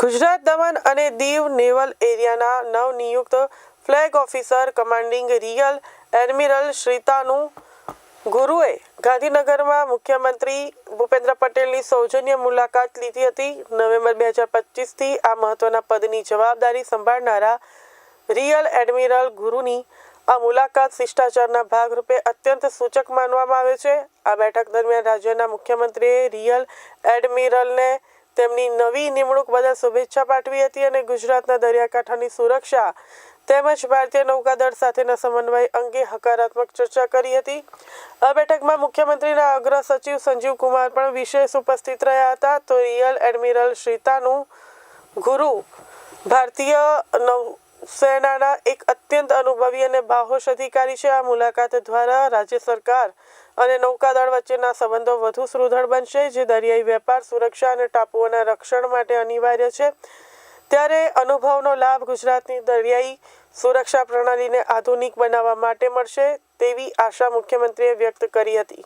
ગુજરાત દમણ અને દીવ નેવલ એરિયાના નવનિયુક્ત flag officer commanding rear admiral શ્રીતાનું ગુરુએ ગાંધીનગરમાં મુખ્યમંત્રી ભૂપેન્દ્ર પટેલની સૌજન્ય મુલાકાત લીધી હતી. નવેમ્બર બે હજાર પચીસથી આ મહત્વના પદની જવાબદારી સંભાળનારા રિયલ એડમિરલ ગુરુની આ મુલાકાત શિષ્ટાચારના ભાગરૂપે અત્યંત સૂચક માનવામાં આવે છે. આ બેઠક દરમિયાન રાજ્યના મુખ્યમંત્રીએ રિયલ એડમિરલને તેમની નવી નિમણૂક બદલ શુભેચ્છા પાઠવી હતી અને ગુજરાતના દરિયાકાંઠાની સુરક્ષા તેમજ ભારતીય નૌકાદળ સાથેના સમન્વય અંગે હકારાત્મક ચર્ચા કરી હતી. આ બેઠકમાં મુખ્યમંત્રીના અગ્ર સચિવ સંજીવ કુમાર પણ વિશેષ ઉપસ્થિત રહ્યા હતા. તો રિયલ એડમિરલ શ્રીતાનું ગુરુ ભારતીય નૌસેનાના એક અત્યંત અનુભવી અને બાહોશ અધિકારી છે. આ મુલાકાત દ્વારા રાજ્ય સરકાર અને નૌકાદળ વચ્ચેના સંબંધો વધુ સુદૃઢ બનશે, જે દરિયાઈ વેપાર, સુરક્ષા અને ટાપુઓના રક્ષણ માટે અનિવાર્ય છે. ત્યારે અનુભવનો લાભ ગુજરાતની દરિયાઈ સુરક્ષા પ્રણાલીને આધુનિક બનાવવા માટે મળશે તેવી આશા મુખ્યમંત્રીએ વ્યક્ત કરી હતી.